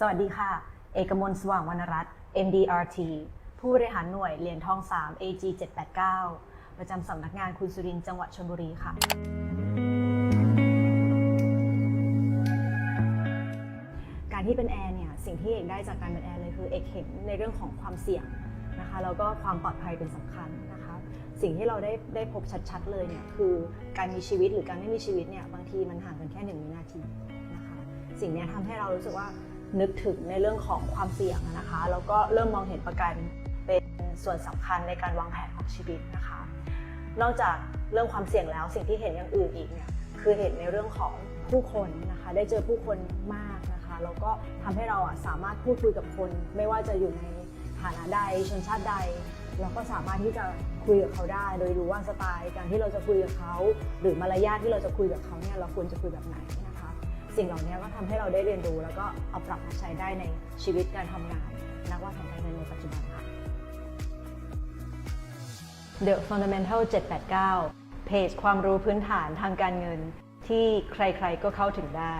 สวัสดีค่ะ เอกมลสว่างวรรณรัตน์ MDRT ผู้บริหารหน่วยเหรียญทอง 3 AG 789 ประจำสำนักงานคุณสุรินทร์จังหวัดชลบุรีค่ะ การที่เป็นแอร์เนี่ย สิ่งที่เอกได้จากการเป็นแอร์เลยคือเอกเห็นในเรื่องของความเสี่ยงนะคะแล้วก็ความปลอดภัยเป็นสำคัญนะคะ สิ่งที่เราได้ได้พบชัดๆเลยเนี่ยคือการมีชีวิตหรือการไม่มีชีวิตเนี่ยบางทีมันห่างกันแค่หนึ่งวินาทีนะคะสิ่งนี้ยทำให้เรารู้สึกว่า นึกถึงในเรื่องของความเสี่ยงนะคะแล้วก็เริ่มมองเห็นประกันเป็นส่วนสำคัญในการวางแผนของชีวิตนะคะ นอกจากเรื่องความเสี่ยงแล้วสิ่งที่เห็นอย่างอื่นอีกเนี่ยคือเห็นในเรื่องของผู้คนนะคะได้เจอผู้คนมากนะคะแล้วก็ทำให้เราอะสามารถพูดคุยกับคน ไม่ว่าจะอยู่ในฐานะใดชนชาติใด เราก็สามารถที่จะคุยกับเขาได้ โดยรู้ว่าสไตล์การที่เราจะคุยกับเขา หรือมารยาทที่เราจะคุยกับเขาเนี่ยเราควรจะคุยแบบไหนนะคะ สิ่งเหล่านี้ก็ทำให้เราได้เรียนรู้ แล้วก็เอาปรับมาใช้ได้ในชีวิตการทำงาน นักวางแผนการเงินในปัจจุบันค่ะ The Fundamental 789 เพจความรู้พื้นฐานทางการเงินที่ใครๆก็เข้าถึงได้